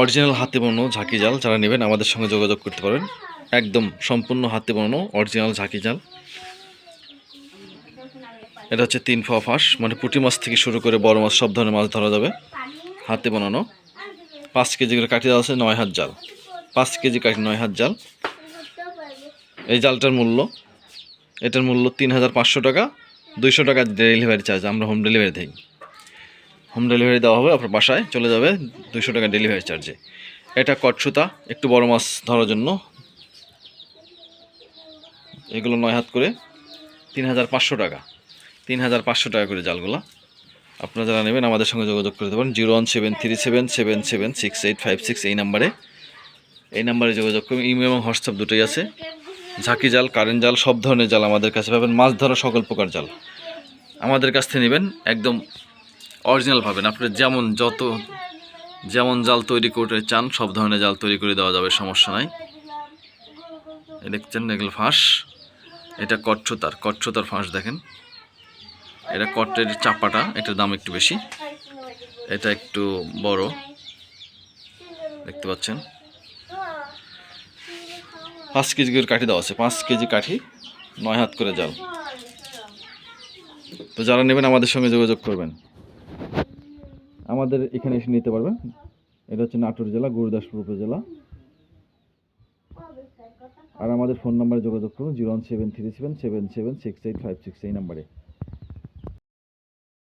Original হাতে বানানো ঝাঁকি জাল যারা নেবেন আমাদের সঙ্গে যোগাযোগ করতে পারেন। একদম সম্পূর্ণ হাতে বানানো অরিজিনাল ঝাঁকি জাল। এটা হচ্ছে তিন ফা ফাঁস মানে পুঁটি মাছ থেকে শুরু করে বড় মাছ, সব ধরনের মাছ ধরা যাবে। হাতে বানানো পাঁচ কেজি করে কাঠি দেওয়া আছে, নয় হাত জাল। পাঁচ কেজি কাঠি, নয় হাত জাল। এই জালটার মূল্য, এটার মূল্য তিন হাজার পাঁচশো টাকা। দুইশো টাকা ডেলিভারি চার্জ, আমরা হোম ডেলিভারি দিই। হোম ডেলিভারি দেওয়া হবে আপনার বাসায়, চলে যাবে দুশো টাকা ডেলিভারি চার্জে। এটা কটসুতা একটু বড় মাছ ধরার জন্য। এগুলো নয় হাত করে তিন হাজার পাঁচশো টাকা। তিন হাজার পাঁচশো টাকা করে জালগুলো। আপনারা যারা নেবেন, আমাদের সঙ্গে যোগাযোগ করতে পারেন। Zero one seven three seven seven seven six eight five six এই নাম্বারে। এই নাম্বারে যোগাযোগ করুন। ইমেল এবং হোয়াটসঅ্যাপ দুটোই আছে। ঝাঁকি জাল, কারেন্ট জাল, সব ধরনের জাল আমাদের কাছে পাবেন। মাছ ধরা সকল প্রকার জাল। আমাদের কাছ থেকে নেবেন, একদম অরিজিনাল পাবেন আপনার যেমন যত, যেমন জাল তৈরি করতে চান, সব ধরনের জাল তৈরি করে দেওয়া যাবে, সমস্যা নাই। দেখছেন, এগুলো ফাঁস। এটা কচ্ছতার কচ্ছতার ফাঁস দেখেন। এটা কটের চাপাটা, এটার দাম একটু বেশি। এটা একটু বড়। দেখতে পাচ্ছেন? পাঁচ কেজি করে কাঠি দেওয়া আছে। পাঁচ কেজি কাঠি, নয় হাত করে জাল। তো যারা নেবেন, আমাদের সঙ্গে যোগাযোগ করবেন। আমাদের এখানে এসে নিতে পারবেন। এটা হচ্ছে নাটোর জেলা, গুরুদাসপুর উপজেলা। আর আমাদের ফোন নাম্বারে যোগাযোগ করুন, zero one seven three seven seven seven, six eight five six এই নাম্বারে।